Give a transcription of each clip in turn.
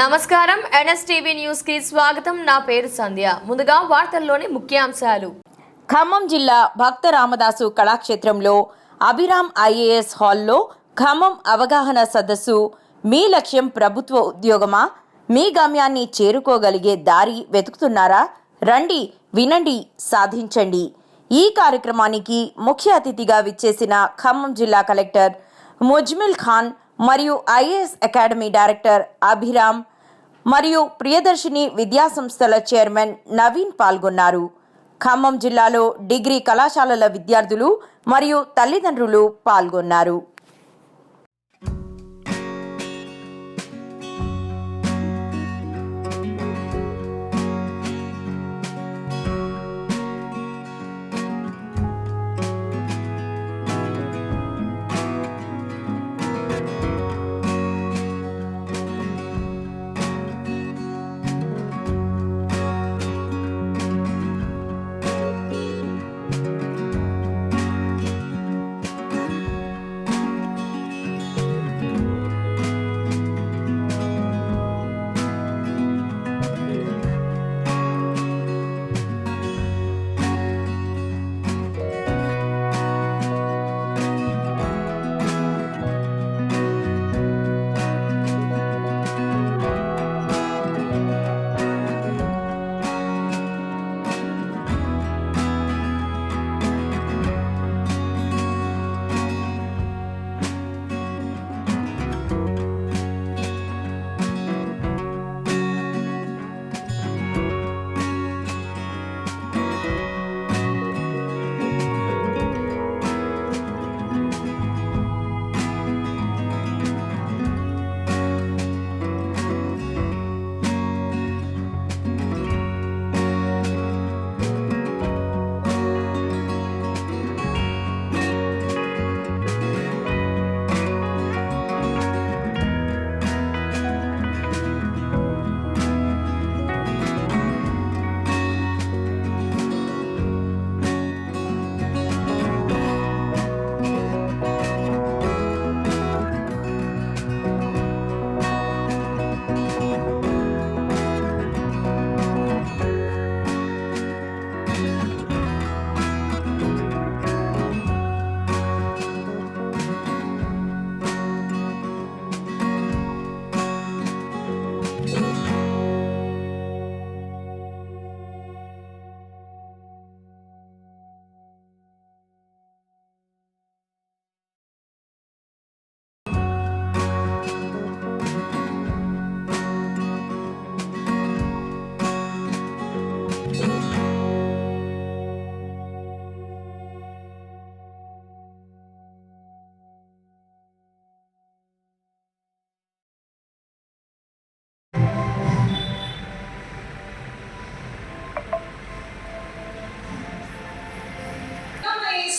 నమస్కారం. ఎన్ఎస్టీవీ న్యూస్కి స్వాగతం. నా పేరు సంధ్య. ముందుగా వార్తల్లోని ముఖ్యాంశాలు. ఖమ్మం జిల్లా భక్త రామదాసు కళాక్షేత్రంలో అభిరామ్ ఐఏఎస్ హాల్లో ఖమ్మం అవగాహన సదస్సు మీ లక్ష్యం ప్రభుత్వ ఉద్యోగమా? మీ గమ్యాన్ని చేరుకోగలిగే దారి వెతుకుతున్నారా? రండి వినండి సాధించండి. ఈ కార్యక్రమానికి ముఖ్య అతిథిగా విచ్చేసిన ఖమ్మం జిల్లా కలెక్టర్ ముజ్మిల్ ఖాన్ మరియు ఐఏఎస్ అకాడమీ డైరెక్టర్ అభిరామ్ మరియు ప్రియదర్శిని విద్యాసంస్థల చైర్మన్ నవీన్ పాల్గొన్నారు. ఖమ్మం జిల్లాలో డిగ్రీ కళాశాలల విద్యార్థులు మరియు తల్లిదండ్రులు పాల్గొన్నారు.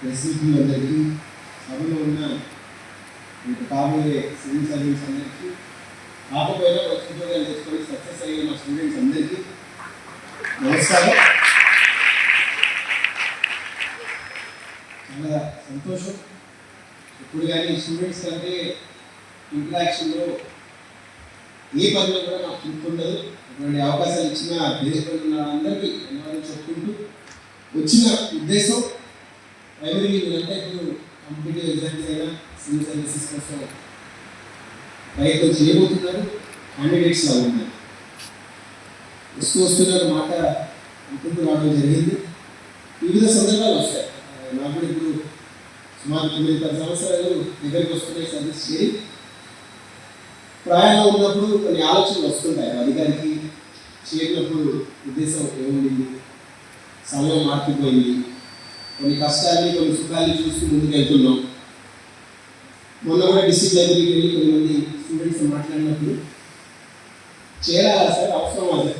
ప్రెస్ అందరికీ సభలో ఉన్న మీకు కాబోయే సివిల్ సర్వీస్ అందరికీ కాకపోయినా వచ్చి ఉద్యోగాలు చేసుకొని సక్సెస్ అయ్యే మా స్టూడెంట్స్ అందరికీ నమస్కారం. చాలా సంతోషం. ఇప్పుడు కానీ స్టూడెంట్స్ కంటే ఇంటరాక్షన్లో ఏ పనిలో కూడా నాకు తృప్తుండదు అటువంటి అవకాశాలు ఇచ్చిన దేశంలో ఉన్న అందరికీ ధన్యవాదాలు చెప్పుకుంటూ వచ్చిన ఉద్దేశం ప్రైమరీ వీళ్ళంతా ఇప్పుడు కాంపిటేటివ్ ఎగ్జామ్స్ అయినా సివిల్ సర్వీసెస్ కోసం ప్రయత్నం చేయబోతున్నారు క్యాండిడేట్స్ లా ఉన్నారు వస్తూ వస్తున్నారు మాట అనుకుంటూ రావడం జరిగింది వివిధ సందర్భాలు వస్తాయి నాకు ఇప్పుడు సుమారు తొమ్మిది పది సంవత్సరాలు దగ్గరికి వస్తున్నాయి సర్వీస్ చేయి ప్రయాణం ఉన్నప్పుడు కొన్ని ఆలోచనలు వస్తుంటాయి. అధికారికి చేరినప్పుడు ఉద్దేశం ఏముంది? సమయం మారిపోయింది. కొన్ని కష్టాన్ని కొన్ని సుఖాన్ని చూస్తూ ముందుకు వెళ్తున్నాం మొన్న కూడా డిస్టిక్ లైబ్రరీకి వెళ్ళి కొంతమంది స్టూడెంట్స్ మాట్లాడినప్పుడు చేరాలా సార్ అవసరమా సార్?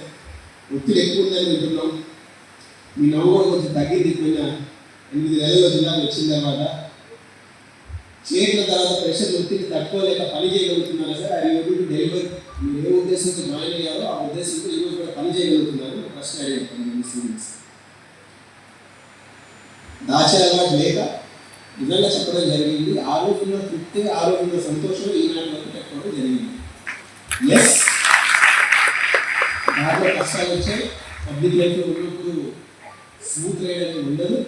ఒత్తిడి ఎక్కువ ఉందని వింటున్నాం. మీ నవ్వు కూడా కొంచెం తగ్గింది పోయిన ఎనిమిది నెలల జిల్లాకు వచ్చిన తర్వాత. చేరిన తర్వాత ప్రెషర్ ఒత్తిడి తట్టుకోలేక పని చేయగలుగుతున్నారా సార్? అది ఒకటి డెలివరీ మీరు ఏ ఉద్దేశంతో జాయిన్ అయ్యారో ఆ ఉద్దేశంతో ఈరోజు కూడా పని చేయగలుగుతున్నారు? ప్రశ్న అడిగారు స్టూడెంట్స్ దాచే అలవాటు లేక నిజంగా చెప్పడం జరిగింది. ఆ రోజున్న తృప్తి ఆ రోజున్న సంతోషం ఈనాటి వరకు పెట్టుకోవడం జరిగింది. ఎస్ దాంట్లో కష్టాలు వచ్చాయి. పబ్లిక్ లైఫ్లో ఉన్నప్పుడు స్మూత్ రైడ్ అనేది ఉండదు.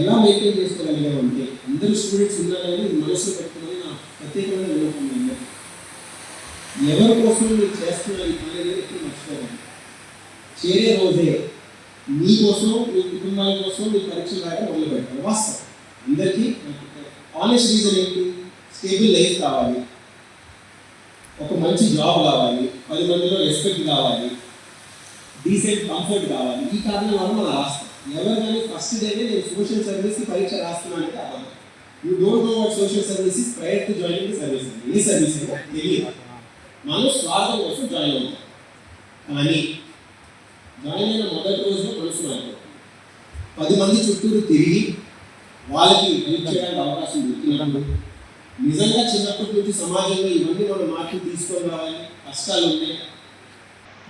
ఎలా మెయింటైన్ చేసుకోగలిగాం అంటే అందరూ స్టూడెంట్స్ ఉన్నారని మనసు పెట్టుకుని నా ప్రత్యేకమైన వినోదం అందరూ ఎవరి కోసం మీరు చేస్తున్నారు ఈ పని అనేది ఎప్పుడు మర్చిపోకండి చేరే రోజే మీ కోసం మీ కుటుంబాల కోసం మీ పరీక్షలు రాయడం మొదలు పెట్టారు వాస్తవం. అందరికీ ఆనెస్ట్ రీజన్ ఏంటి? స్టేబుల్ లైఫ్ కావాలి. ఒక మంచి జాబ్ కావాలి. పది మందిలో రెస్పెక్ట్ కావాలి. డీసెంట్ కంఫర్ట్ కావాలి. ఈ కారణం వల్ల మనం రాస్తాం ఎవరు కానీ ఫస్ట్ డేనే నేను సోషల్ సర్వీస్ పరీక్ష రాస్తున్నాను అంటే అవ్వదు you don't know what social services prior to join the service a service అయినా తెలియదు. మనం స్వార్థం కోసం జాయిన్ అవుతాం. కానీ కానీ నేను మొదటి రోజున కలుసుకున్నాను పది మంది చుట్టూరు తిరిగి వాళ్ళకి హెల్ప్ చేయడానికి అవకాశం దొరికినప్పుడు నిజంగా చిన్నప్పటి నుంచి సమాజంలో ఇవన్నీ మనం మార్పులు తీసుకొని రావాలి కష్టాలు ఉన్నాయి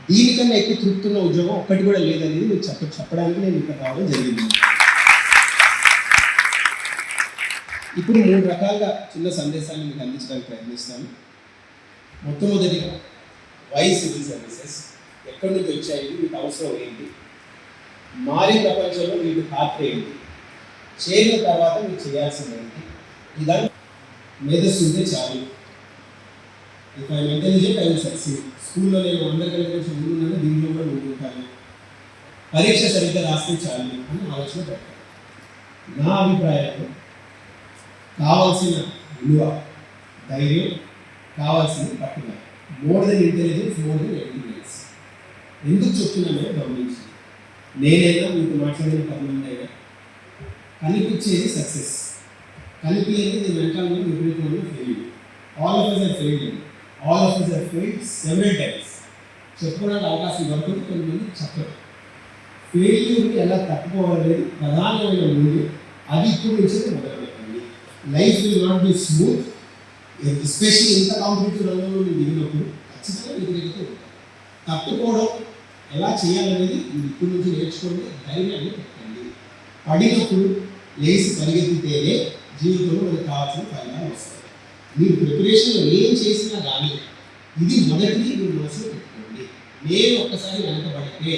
దీనికన్నా ఎక్కువ తృప్తి ఉన్న ఉద్యోగం ఒక్కటి కూడా లేదనేది మీకు చెప్ప చెప్పడానికి నేను ఇక్కడ రావడం జరిగింది. ఇప్పుడు మూడు రకాలుగా చిన్న సందేశాన్ని మీకు అందించడానికి ప్రయత్నిస్తాను మొట్టమొదటిగా వై సివిల్ సర్వీసెస్ ఎక్కడి నుంచి వచ్చాయి మీకు అవసరం ఏంటి? మారే ప్రపంచంలో మీకు పాత్ర ఏంటి? చేరిన తర్వాత మీరు చేయాల్సింది ఏంటి? ఇదంతా మేధస్సు ఉంటే చాలు if I intelligent I succeed స్కూల్లో నేను అందరికంటే చదువుకున్నాను దీంట్లో కూడా ముందుంటాను పరీక్ష సరిగ్గా రాస్తే చాలు అని ఆలోచన పెట్టాను. నా అభిప్రాయంలో కావాల్సిన విలువ ధైర్యం కావాల్సిన పట్టుదల. More than intelligence more than experience ఎందుకు చెప్తున్నానో గమనించి నేనైనా మీకు మాట్లాడిన పది కనిపించేది సక్సెస్ కనిపించేది నేను వెంటనే విపరీతమైన fail all of us are fail all of us are fail several times చెప్పుకోవడానికి అవకాశం దొరకదు కొంతమంది చెప్పరు. ఫెయిల్యూర్ని ఎలా తప్పుకోవాలనేది ప్రధానమైన ముందు. అది ఇప్పుడు నుంచి మొదలు life will not be smooth especially ఇంత కాంపిటేటివ్ రంగంలో మీరు దిగినప్పుడు ఖచ్చితంగా వ్యతిరేకత ఉంటుంది. తట్టుకోవడం ఎలా చేయాలనేది ఇప్పటి నుంచి నేర్చుకోండి ధైర్యాన్ని పెట్టండి పడినప్పుడు లేచి పరిగెత్తితేనే జీవితంలో మనకు కావాల్సిన ఫలితాలు వస్తాయి. మీరు ప్రిపరేషన్లో ఏం చేసినా కానీ ఇది మొదటిది మీరు మనసులో పెట్టుకోండి. నేను ఒక్కసారి వెనకబడితే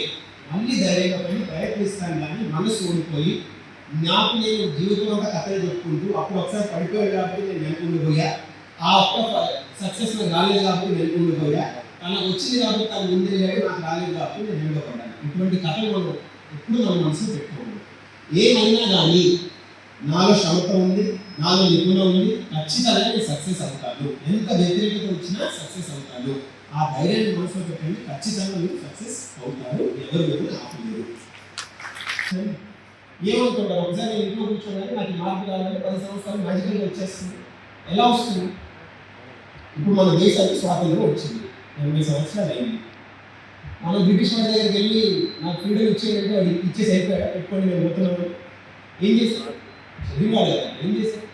మళ్ళీ ధైర్యంగా పడి ప్రయత్నిస్తాను కానీ మనసు ఓడిపోయి నాకు నేను జీవితంలో ఒక కథలు చెప్పుకుంటూ అప్పుడు ఒకసారి పడిపోయాడు కాబట్టి నేను వెనుకుండిపోయా ఆ ఒక్క సక్సెస్ నాకు రాలేదు కాబట్టి వెనుకుండిపోయా అలా వచ్చింది కాబట్టి తను ఉంది లేదు నాకు రాలేదు కాబట్టి నేను వెనుకపడ్డాను ఇటువంటి కథలు మనం ఎప్పుడు మన మనసులో పెట్టుకోండి ఏమైనా కానీ నాలో క్షమత ఉంది నాలో నిపుణ ఉంది ఖచ్చితంగా నేను సక్సెస్ అవుతాను ఎంత వ్యతిరేకత వచ్చినా సక్సెస్ అవుతాను ఆ ధైర్యాన్ని మనసులో పెట్టండి. ఖచ్చితంగా మీరు సక్సెస్ అవుతారు. ఎవరు మీరు ఆపలేరు. ఏమనుకుంటారు? ఒకసారి నేను ఇంట్లో కూర్చోగానే నాకు మార్పు కావాలంటే పది సంవత్సరాలు మ్యాజికల్గా వచ్చేస్తుంది. ఎలా వస్తుంది? ఇప్పుడు మన దేశానికి స్వాతంత్రం వచ్చింది. ఎనభై సంవత్సరాలు అయింది. మనం బ్రిటిష్ వాళ్ళ దగ్గరికి వెళ్ళి నాకు ఫ్రీడమ్ ఇచ్చేయంటే అది ఇచ్చేసి అయిపోయా పెట్టుకోండి నేను పోతున్నాను ఏం చేశారు చదివాడు కదా ఏం చేస్తాను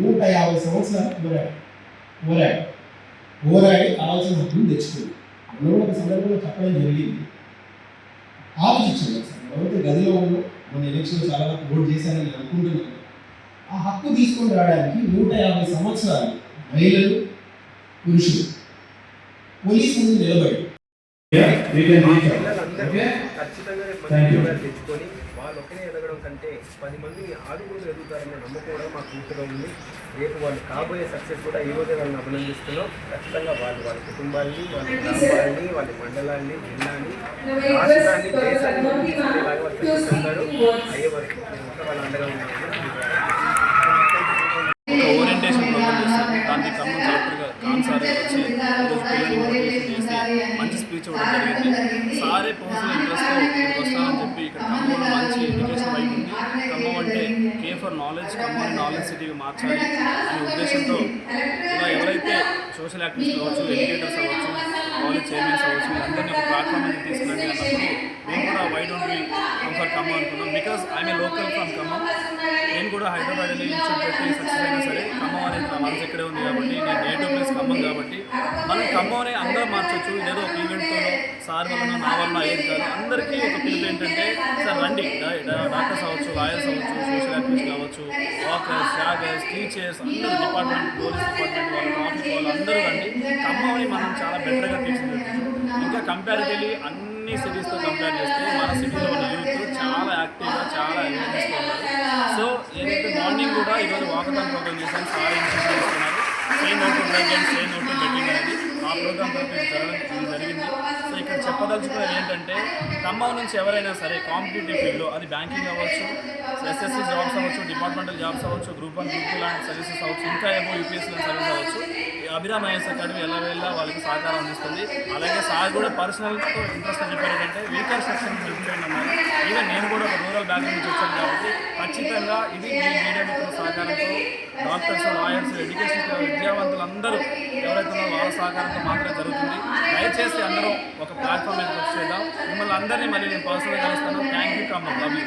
నూట యాభై సంవత్సరాలు పోరాడు. పోరాడు. పోరాడి కావాల్సిన హక్కును తెచ్చుకుంది అందులో ఒక సందర్భంలో చెప్పడం జరిగింది. ఆలోచించింది ఒకసారి గదిలో ఉన్న మన ఎలక్షన్ చాలా వరకు ఓట్ చేశానని నేను అనుకుంటున్నాను. ఆ హక్కు తీసుకొని రావడానికి నూట యాభై సంవత్సరాలు మహిళలు పురుషులు పోలీస్ ముందు నిలబడి. తెచ్చుకొని వాళ్ళు ఒకరే ఎదగడం కంటే పది మంది ఆరుగురు ఎదుగుతారనే నమ్మకం కూడా మాకు పూర్తిగా ఉంది. రేపు వాళ్ళు కాబోయే సక్సెస్ కూడా ఈ రోజే వాళ్ళని అభినందిస్తున్నాం. ఖచ్చితంగా వాళ్ళు వాళ్ళ కుటుంబాన్ని వాళ్ళ గ్రామాలని వాళ్ళ మండలాన్ని జిల్లాని రాష్ట్రాన్ని దేశాన్ని వాళ్ళు అయ్యే వరకు వాళ్ళ అండగా ఒక ఓరియంటేషన్ ప్రోగ్రామ్ చేస్తారు దానికి ఖమ్మం కలెక్టర్ గారు ఖాన్ సార్ గారు వచ్చి ఈరోజు పిల్లల్ని మోటివేషన్ చేసి మంచి స్పీచ్ ఇవ్వడం జరిగింది సారే పర్సనల్ ఇంట్రెస్ట్తో ఇక్కడికి వస్తానని చెప్పి ఇక్కడ ఖమ్మంలో మంచి ఎడ్యుకేషన్ వైపు ఉంది ఖమ్మం అంటే కే ఫర్ నాలెడ్జ్ కమ్మని నాలెడ్జ్ సిటీగా మార్చాలి అనే ఉద్దేశంతో ఇలా ఎవరైతే సోషల్ యాక్టివిస్ట్ అవ్వచ్చు ఎడ్యుకేటర్స్ అవ్వచ్చు కాలేజ్ చైర్మన్స్ అవ్వచ్చు అందరినీ ఒక ప్లాట్ఫామ్ అనేది తీసుకురండి అన్నప్పుడు మేము కూడా why don't we come for Khammam అనుకున్నాం. Because I'm me local from Khammam నేను కూడా హైదరాబాద్ వెళ్ళి ఇన్స్టిట్యూట్ పెట్టి సక్సెస్ అయినా సరే ఖమ్మం అనేది నా మనసు ఇక్కడే ఉంది కాబట్టి నేను నేటివ్ ప్లేస్ ఖమ్మం కాబట్టి. మనం ఖమ్మం అనే అందరూ మార్చొచ్చు ఏదో ఒక ఈవెంట్తో సార్ వలన నా వలన ఏది కాదు. అందరికీ ఒక పిలుపు ఏంటంటే సార్ రండి. డాక్టర్స్ అవ్వచ్చు లాయర్స్ అవ్వచ్చు సోషల్ యాక్టివిస్ట్ కావచ్చు వాకర్స్ షాగర్స్ టీచర్స్ అందరూ డిపార్ట్మెంట్ పోలీస్ డిపార్ట్మెంట్ వాళ్ళు ట్రాఫిక్ వాళ్ళు అందరూ రండి. ఖమ్మంని మనం చాలా బెటర్గా తీర్చిదిద్దచ్చు ఇంకా కంపారిటివ్లీ అన్ని సిటీస్తో కంపేర్ చేస్తే మన సిటీలో ఉన్న యూత్ చాలా యాక్టివ్గా చాలా అవేర్నెస్తో ఉన్నారు. సో ఏదైతే మార్నింగ్ కూడా ఈరోజు వాకథాన్ ప్రోగ్రామ్ చేశాను సార్ ఇన్స్టిట్యూట్ చేస్తున్నారు? Say no to drug and no to betting అనేది. ఆ ప్రోగ్రామ్ జరగడం జరిగింది. సో ఇక్కడ చెప్పదలుచుకున్నది ఏంటంటే ఖమ్మం నుంచి ఎవరైనా సరే కాంపిటేటివ్ ఫీల్డ్లో అది బ్యాంకింగ్ అవ్వచ్చు ఎస్ఎస్సి జాబ్స్ అవ్వచ్చు డిపార్ట్మెంటల్ జాబ్స్ అవ్వచ్చు గ్రూప్ వన్ గ్రూప్ టూ లాంటి సర్వీసెస్ అవ్వచ్చు ఇంకా ఏమో యూపీఎస్సీ సర్వీస్ అవ్వచ్చు అభిరామ్ ఐఎస్ అకాడమీ ఎలా వెళ్ళా వాళ్ళకి సహకారం అందిస్తుంది. అలాగే సార్ కూడా పర్సనల్ ఇంట్రెస్ట్ చెప్పారు ఏంటంటే వీకర్ సెక్షన్ హెల్ప్ అన్నారు. ఈవెన్ నేను కూడా ఒక రూరల్ బ్యాక్గ్రౌండ్ నుంచి వచ్చాను కాబట్టి ఖచ్చితంగా ఇది మీ మీడియా మిత్రుల సహకారంతో డాక్టర్స్ లాయర్స్ ఎడ్యుకేషన్ విద్యావంతులందరూ ఎవరైతే వాళ్ళ సహకారంతో మాత్రమే జరుగుతుంది. దయచేసి అందరూ ఒక ప్లాట్ఫామ్ మీద వచ్చేద్దాం. మిమ్మల్ని అందరినీ మళ్ళీ నేను పర్సనల్గా కలుస్తాను. Thank you Khammam love you